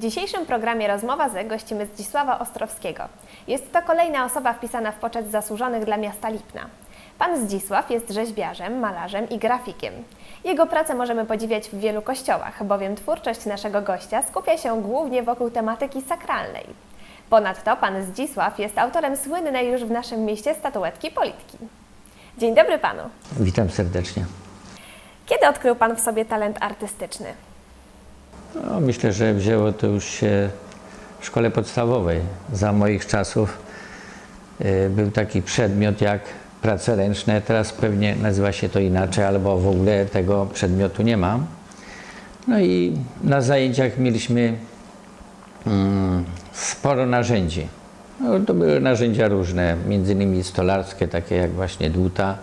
dzisiejszym programie Rozmowa z gościmy Zdzisława Ostrowskiego. Jest to kolejna osoba wpisana w poczet zasłużonych dla miasta Lipna. Pan Zdzisław jest rzeźbiarzem, malarzem i grafikiem. Jego pracę możemy podziwiać w wielu kościołach, bowiem twórczość naszego gościa skupia się głównie wokół tematyki sakralnej. Ponadto pan Zdzisław jest autorem słynnej już w naszym mieście statuetki Politki. Dzień dobry panu. Witam serdecznie. Kiedy odkrył pan w sobie talent artystyczny? No, myślę, że wzięło to już się w szkole podstawowej. Za moich czasów y, był taki przedmiot jak prace ręczne. Teraz pewnie nazywa się to inaczej, albo w ogóle tego przedmiotu nie ma. No i na zajęciach mieliśmy mm, sporo narzędzi. No, to były narzędzia różne, między innymi stolarskie, takie jak właśnie dłuta,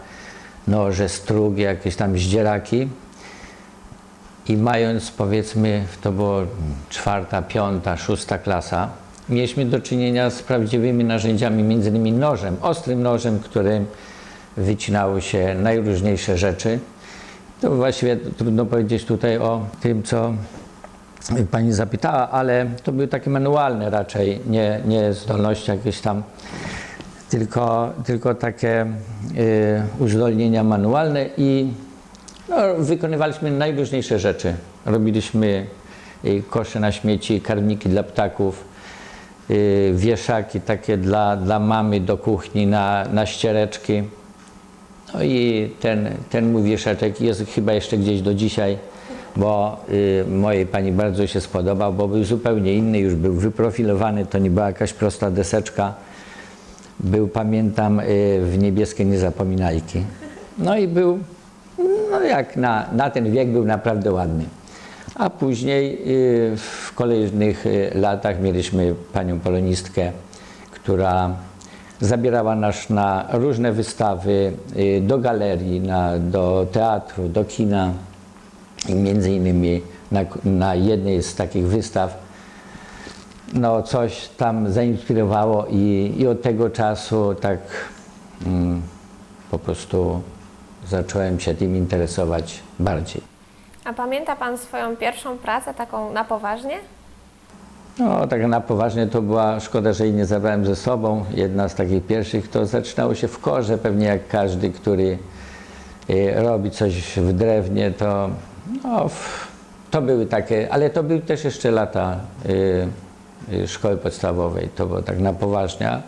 noże, strugi, jakieś tam zdzieraki. I mając powiedzmy, to było czwarta, piąta, szósta klasa, mieliśmy do czynienia z prawdziwymi narzędziami, między innymi nożem, ostrym nożem, którym wycinały się najróżniejsze rzeczy. To właściwie trudno powiedzieć tutaj o tym, co Pani zapytała, ale to były takie manualne raczej, nie, nie zdolności jakieś tam, tylko, tylko takie y, uzdolnienia manualne i no, wykonywaliśmy najróżniejsze rzeczy. Robiliśmy y, kosze na śmieci, karmniki dla ptaków, y, wieszaki takie dla, dla mamy do kuchni na, na ściereczki. No i ten, ten mój wieszaczek jest chyba jeszcze gdzieś do dzisiaj, bo y, mojej pani bardzo się spodobał, bo był zupełnie inny, już był wyprofilowany, to nie była jakaś prosta deseczka. Był, pamiętam, w niebieskie niezapominajki. No i był, no jak na, na ten wiek był naprawdę ładny. A później y, w kolejnych y, latach mieliśmy panią polonistkę, która zabierała nas na różne wystawy, y, do galerii, na, do teatru, do kina. I między innymi na, na jednej z takich wystaw no coś tam zainspirowało i, i od tego czasu tak mm, po prostu zacząłem się tym interesować bardziej. A pamięta pan swoją pierwszą pracę, taką na poważnie? No, tak na poważnie to była, szkoda, że jej nie zabrałem ze sobą. Jedna z takich pierwszych to zaczynało się w korze, pewnie jak każdy, który y, robi coś w drewnie, to no, to były takie, ale to były też jeszcze lata y, y, szkoły podstawowej, to było tak na poważnie.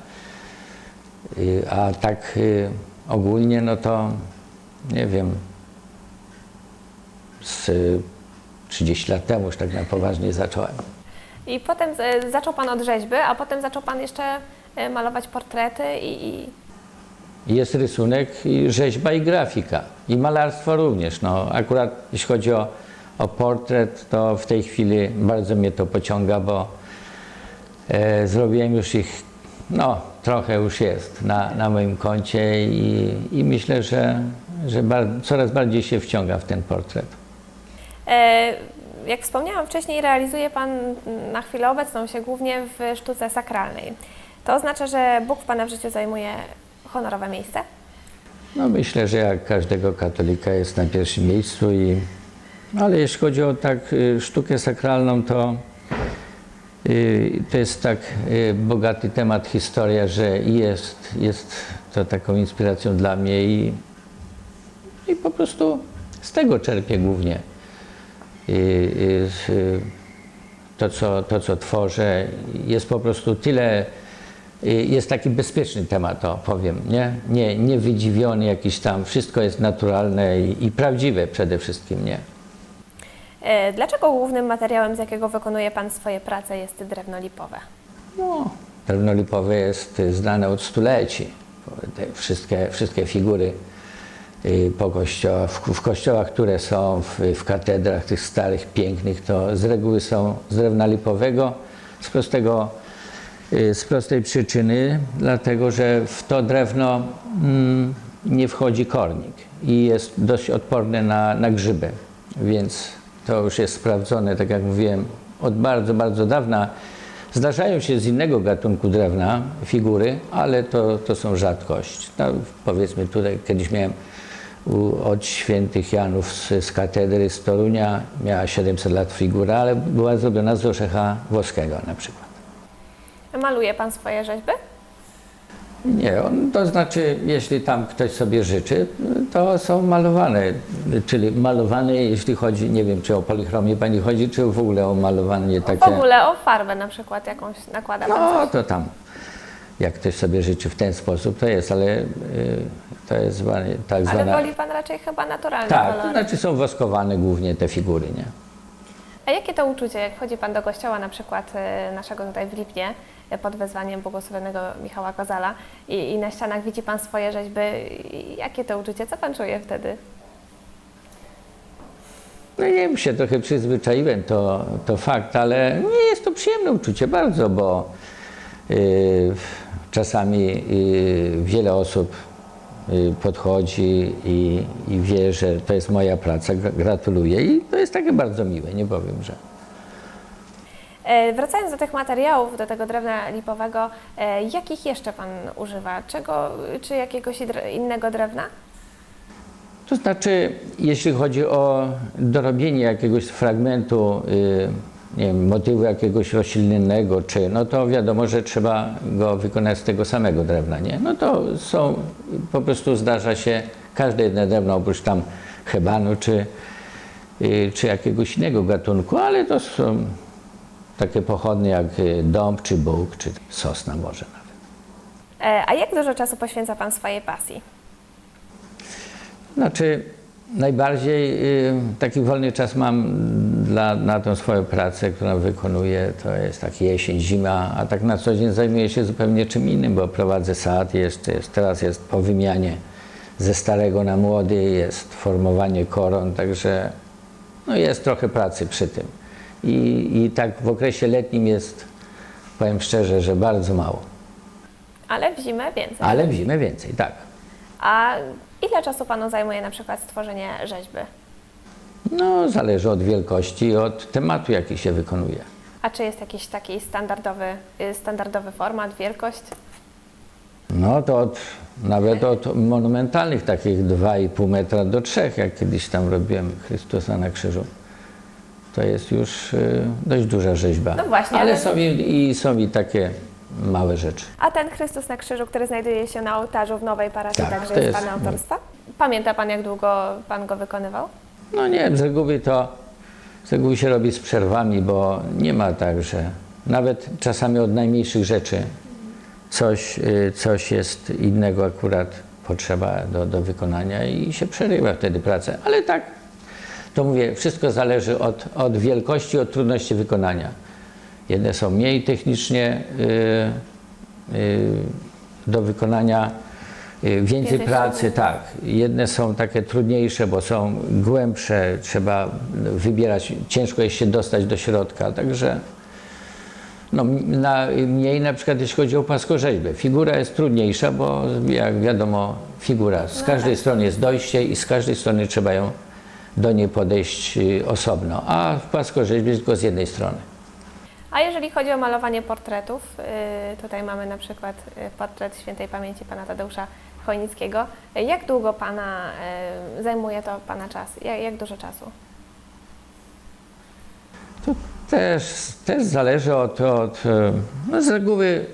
A tak ogólnie, no to nie wiem, z y, 30 lat temu już tak na poważnie zacząłem. I potem e, zaczął pan od rzeźby, a potem zaczął pan jeszcze e, malować portrety i, i Jest rysunek, i rzeźba i grafika. I malarstwo również. No, akurat jeśli chodzi o, o portret, to w tej chwili bardzo mnie to pociąga, bo e, zrobiłem już ich, no trochę już jest na, na moim koncie i, i myślę, że, że coraz bardziej się wciąga w ten portret. E, Jak wspomniałam wcześniej, realizuje Pan na chwilę obecną się głównie w sztuce sakralnej. To oznacza, że Bóg w Pana w życiu zajmuje honorowe miejsce? No myślę, że jak każdego katolika jest na pierwszym miejscu i ale jeśli chodzi o tak y, sztukę sakralną, to y, to jest tak y, bogaty temat, historia, że jest, jest to taką inspiracją dla mnie i, i po prostu z tego czerpię głównie. Y, y, y, to, co, to, co tworzę, jest po prostu tyle, jest taki bezpieczny temat, to powiem, nie? Nie, nie wydziwiony jakiś tam, wszystko jest naturalne i, i prawdziwe przede wszystkim, nie? E, Dlaczego głównym materiałem, z jakiego wykonuje Pan swoje prace, jest drewno lipowe? No, drewno lipowe jest znane od stuleci. Te wszystkie, wszystkie figury po kościołach, w, w kościołach, które są w, w katedrach tych starych, pięknych, to z reguły są z drewna lipowego, z prostego y, z prostej przyczyny, dlatego że w to drewno mm, nie wchodzi kornik i jest dość odporne na, na grzyby, więc to już jest sprawdzone, tak jak mówiłem, od bardzo, bardzo dawna. Zdarzają się z innego gatunku drewna figury, ale to, to są rzadkość. No, powiedzmy tutaj, kiedyś miałem od świętych Janów z, z katedry z Torunia. Miała 700 lat figura, ale była zrobiona z orzecha włoskiego na przykład. Maluje pan swoje rzeźby? Nie, on, to znaczy, jeśli tam ktoś sobie życzy, to są malowane, czyli malowane, jeśli chodzi, nie wiem, czy o polichromię pani chodzi, czy w ogóle o malowanie W takie. ogóle o farbę na przykład jakąś nakłada pan No, coś? to tam, jak ktoś sobie życzy w ten sposób, to jest, ale y, to jest zwane, tak Ale zwana... woli pan raczej chyba naturalne Tak, to kolory. znaczy są woskowane głównie te figury, nie? A jakie to uczucie, jak wchodzi Pan do kościoła na przykład e, naszego tutaj w Lipnie e, pod wezwaniem błogosławionego Michała Kozala i, i na ścianach widzi Pan swoje rzeźby, i jakie to uczucie, co Pan czuje wtedy? No nie wiem, się trochę przyzwyczaiłem, to, to fakt, ale nie jest to przyjemne uczucie bardzo, bo y, czasami y, wiele osób y, podchodzi i, i wie, że to jest moja praca, gra- gratuluję i to jest takie bardzo miłe, nie powiem, że. E, Wracając do tych materiałów, do tego drewna lipowego, e, jakich jeszcze Pan używa? Czego, czy jakiegoś innego drewna? To znaczy, jeśli chodzi o dorobienie jakiegoś fragmentu, y, nie wiem, motywu jakiegoś roślinnego, czy, no to wiadomo, że trzeba go wykonać z tego samego drewna, nie? No to są, po prostu zdarza się każde jedno drewno, oprócz tam hebanu, czy, y, czy jakiegoś innego gatunku, ale to są takie pochodne jak y, dąb, czy bóg, czy sosna może nawet. E, A jak dużo czasu poświęca Pan swojej pasji? Znaczy, najbardziej y, taki wolny czas mam dla, na tą swoją pracę, którą wykonuję. To jest tak jesień, zima, a tak na co dzień zajmuję się zupełnie czym innym, bo prowadzę sad, jest, jest, teraz jest po wymianie ze starego na młody, jest formowanie koron, także no jest trochę pracy przy tym. I, I tak w okresie letnim jest, powiem szczerze, że bardzo mało, Ale w zimę więcej. ale w zimę więcej, tak. A ile czasu Panu zajmuje na przykład stworzenie rzeźby? No, zależy od wielkości i od tematu, jaki się wykonuje. A czy jest jakiś taki standardowy, y, standardowy format, wielkość? No to od, nawet od monumentalnych, takich 2,5 metra do 3, jak kiedyś tam robiłem Chrystusa na krzyżu. To jest już y, dość duża rzeźba. No właśnie, Ale ale- są i, i są i takie małe rzeczy. A ten Chrystus na krzyżu, który znajduje się na ołtarzu w Nowej Parafii, Tak, także to jest jest- Pana autorstwa? Pamięta Pan, jak długo Pan go wykonywał? No nie wiem, z reguły to reguły się robi z przerwami, bo nie ma tak, że nawet czasami od najmniejszych rzeczy coś, y, coś jest innego akurat potrzeba do, do wykonania i się przerywa wtedy pracę. Ale tak, to mówię, wszystko zależy od, od wielkości, od trudności wykonania. Jedne są mniej technicznie y, y, do wykonania, więcej Więcej pracy, tak. Jedne są takie trudniejsze, bo są głębsze, trzeba wybierać, ciężko jest się dostać do środka, także no, na, mniej na przykład jeśli chodzi o płaskorzeźbę. Figura jest trudniejsza, bo jak wiadomo, figura z każdej strony jest dojście i z każdej strony trzeba ją do niej podejść y, osobno, a w płaskorzeźbie tylko z jednej strony. A jeżeli chodzi o malowanie portretów, y, tutaj mamy na przykład y, portret świętej pamięci Pana Tadeusza Chojnickiego. Jak długo Pana y, zajmuje to Pana czas? Jak, dużo czasu? To też, też zależy od, od e, no z reguły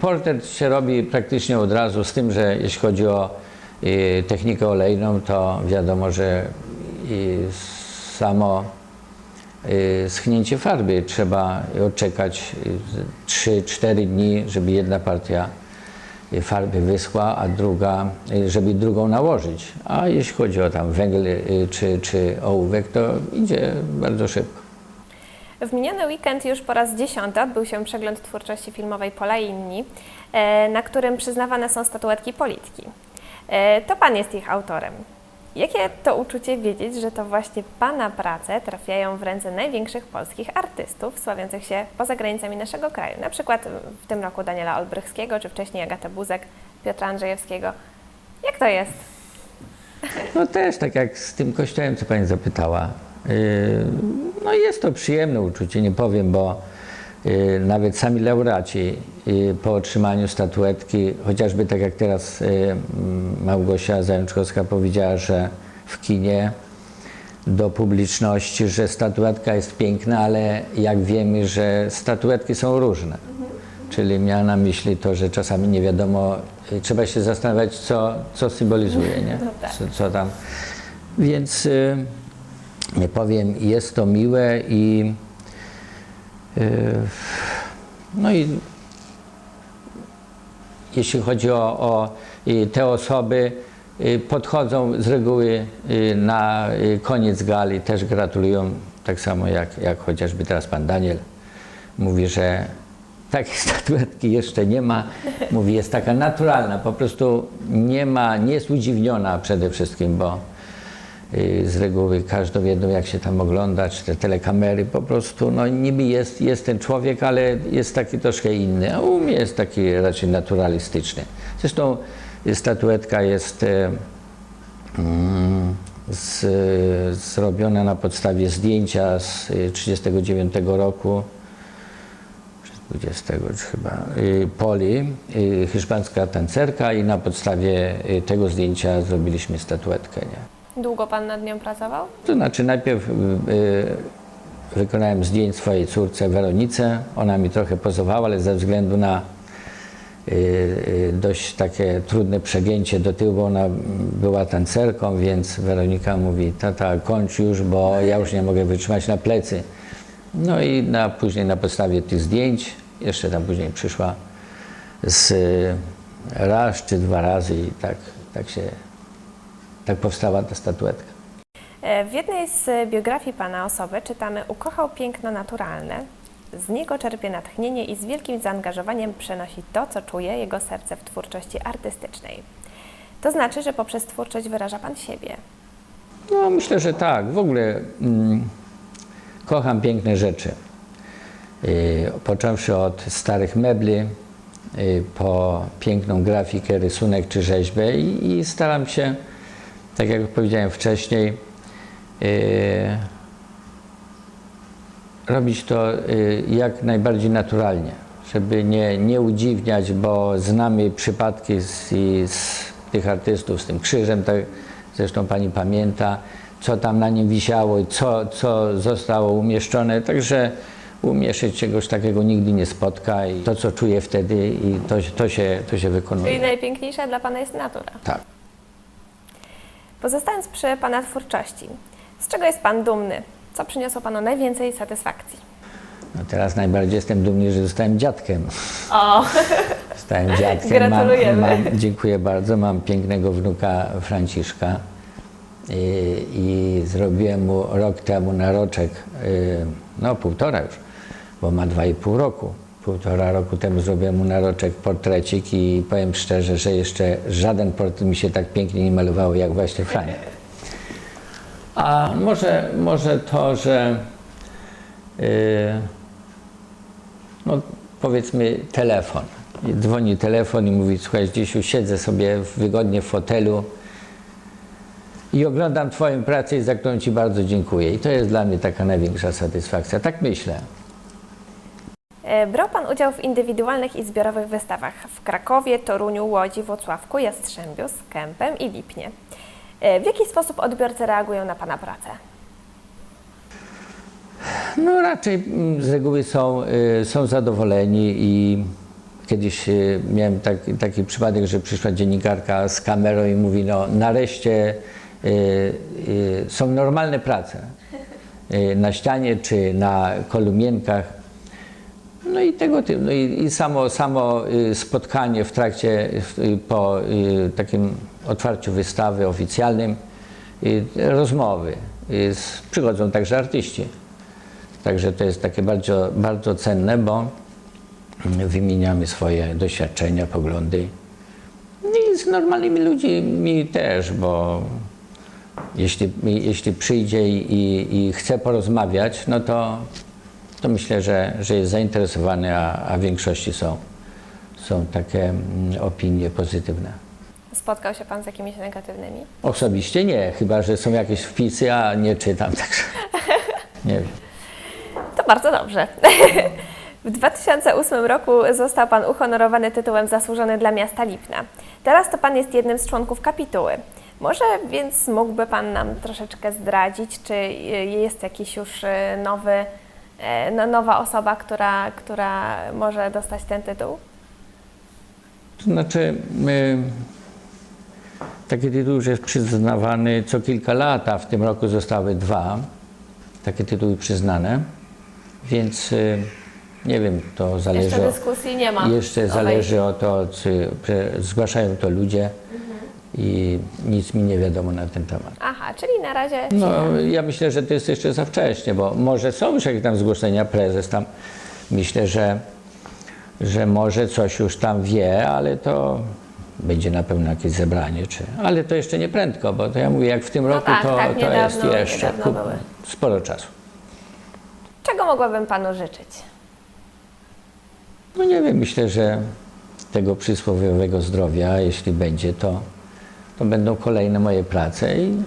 portret się robi praktycznie od razu, z tym, że jeśli chodzi o y, technikę olejną, to wiadomo, że samo schnięcie farby trzeba odczekać 3-4 dni, żeby jedna partia farby wyschła, a druga, y, żeby drugą nałożyć. A jeśli chodzi o tam węgiel y, czy, czy ołówek, to idzie bardzo szybko. W miniony weekend już po raz dziesiąty odbył się przegląd twórczości filmowej Pola inni, e, na którym przyznawane są statuetki Politki. E, To Pan jest ich autorem. Jakie to uczucie wiedzieć, że to właśnie Pana prace trafiają w ręce największych polskich artystów sławiących się poza granicami naszego kraju? Na przykład w tym roku Daniela Olbrychskiego, czy wcześniej Agatę Buzek, Piotra Andrzejewskiego. Jak to jest? No też, tak jak z tym kościołem, co Pani zapytała. Yy, No jest to przyjemne uczucie, nie powiem, bo nawet sami laureaci y, po otrzymaniu statuetki, chociażby tak jak teraz y, m, Małgosia Zajączkowska powiedziała, że w kinie do publiczności, że statuetka jest piękna, ale jak wiemy, że statuetki są różne. Czyli miała na myśli to, że czasami nie wiadomo, y, trzeba się zastanawiać, co, co symbolizuje, nie? Co, co tam. Więc y, nie powiem, jest to miłe i y, no i jeśli chodzi o, o te osoby, y, podchodzą z reguły y, na y, koniec gali, też gratulują, tak samo jak, jak chociażby teraz pan Daniel mówi, że takiej statuetki jeszcze nie ma. Mówi, jest taka naturalna, po prostu nie ma, nie jest udziwniona przede wszystkim, bo z reguły każdą jedną, jak się tam ogląda, czy te telekamery, po prostu, no niby jest, jest ten człowiek, ale jest taki troszkę inny, a u mnie jest taki raczej naturalistyczny. Zresztą y, statuetka jest e, mm, z, zrobiona na podstawie zdjęcia z 1939 roku, czy 20 już chyba, y, Poli, y, hiszpańska tancerka i na podstawie y, tego zdjęcia zrobiliśmy statuetkę. Nie? Długo pan nad nią pracował? To znaczy najpierw y, y, wykonałem zdjęć swojej córce Weronice. Ona mi trochę pozowała, ale ze względu na y, y, dość takie trudne przegięcie do tyłu, bo ona była tancerką, więc Weronika mówi, tata kończ już, bo ja już nie mogę wytrzymać na plecy. No i na, później na podstawie tych zdjęć, jeszcze tam później przyszła z y, raz czy dwa razy i tak, tak się, tak powstała ta statuetka. E, W jednej z biografii pana osoby czytamy: Ukochał piękno naturalne. Z niego czerpie natchnienie i z wielkim zaangażowaniem przenosi to, co czuje jego serce w twórczości artystycznej. To znaczy, że poprzez twórczość wyraża pan siebie. No, myślę, że tak. W ogóle mm, kocham piękne rzeczy. Y, począwszy od starych mebli, y, po piękną grafikę, rysunek czy rzeźbę i, i staram się, tak jak powiedziałem wcześniej, y, robić to y, jak najbardziej naturalnie, żeby nie, nie udziwniać, bo znamy przypadki z, z tych artystów z tym krzyżem, tak zresztą pani pamięta, co tam na nim wisiało i co, co zostało umieszczone, także u mnie się czegoś takiego nigdy nie spotka i to, co czuję wtedy i to, to, się, to się Czyli wykonuje. najpiękniejsza dla pana jest natura. Tak. Pozostając przy pana twórczości, z czego jest pan dumny? Co przyniosło panu najwięcej satysfakcji? No teraz najbardziej jestem dumny, że zostałem dziadkiem. O, Stałem dziadkiem. Gratulujemy. Mam, mam, dziękuję bardzo. Mam pięknego wnuka Franciszka i, i zrobiłem mu rok temu naroczek, y, no półtora już, bo ma dwa i pół roku. Półtora roku temu zrobiłem mu naroczek, portrecik i powiem szczerze, że jeszcze żaden portret mi się tak pięknie nie malowało jak właśnie Frania. A może, może to, że y, no powiedzmy telefon. Dzwoni telefon i mówi, słuchaj, Dzisiu, siedzę sobie wygodnie w fotelu i oglądam Twoją pracę za którą Ci bardzo dziękuję. I to jest dla mnie taka największa satysfakcja. Tak myślę. E, Brał Pan udział w indywidualnych i zbiorowych wystawach w Krakowie, Toruniu, Łodzi, Włocławku, Jastrzębiu, Kępem i Lipnie. E, W jaki sposób odbiorcy reagują na Pana pracę? No raczej mm, z reguły są, y, są zadowoleni i kiedyś y, miałem tak, taki przypadek, że przyszła dziennikarka z kamerą i mówi, no nareszcie y, są normalne prace na ścianie czy na kolumienkach. No i tego typu, no i, i samo, samo y, spotkanie w trakcie, y, po y, takim otwarciu wystawy oficjalnym, rozmowy. Przychodzą także artyści. Także to jest takie bardzo, bardzo cenne, bo wymieniamy swoje doświadczenia, poglądy. I z normalnymi ludźmi też, bo jeśli, jeśli przyjdzie i, i chce porozmawiać, no to, to myślę, że, że jest zainteresowany, a, a w większości są, są takie mm, opinie pozytywne. Spotkał się Pan z jakimiś negatywnymi? Osobiście nie, chyba że są jakieś wpisy, a nie czytam, także nie wiem. To bardzo dobrze. W 2008 roku został Pan uhonorowany tytułem Zasłużony dla miasta Lipna. Teraz to Pan jest jednym z członków kapituły. Może więc mógłby Pan nam troszeczkę zdradzić, czy y, jest jakiś już y, nowy, no, nowa osoba, która, która może dostać ten tytuł? To znaczy, my, taki tytuł już jest przyznawany co kilka lat, a w tym roku zostały dwa takie tytuły przyznane, więc y, nie wiem, to zależy. Jeszcze dyskusji nie ma. Jeszcze zależy o to, czy zgłaszają to ludzie i nic mi nie wiadomo na ten temat. Aha, czyli na razie. No, ja myślę, że to jest jeszcze za wcześnie, bo może są już jakieś tam zgłoszenia, prezes tam myślę, że, że może coś już tam wie, ale to będzie na pewno jakieś zebranie, czy, ale to jeszcze nie prędko, bo to ja mówię, jak w tym roku, tak, to, tak, to jest niedawno- jeszcze niedawno ku- były. sporo czasu. Czego mogłabym Panu życzyć? No nie wiem, myślę, że tego przysłowiowego zdrowia, jeśli będzie, to, to będą kolejne moje prace i,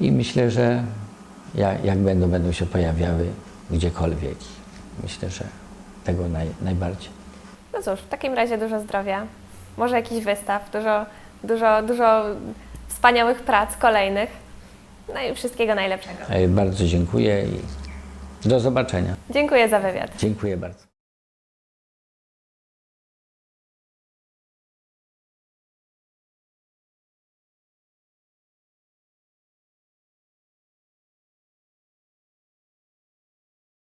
i myślę, że jak, jak będą, będą się pojawiały gdziekolwiek. Myślę, że tego naj, najbardziej. No cóż, w takim razie dużo zdrowia, może jakiś wystaw, dużo, dużo, dużo wspaniałych prac kolejnych. No i wszystkiego najlepszego. Bardzo dziękuję i do zobaczenia. Dziękuję za wywiad. Dziękuję bardzo.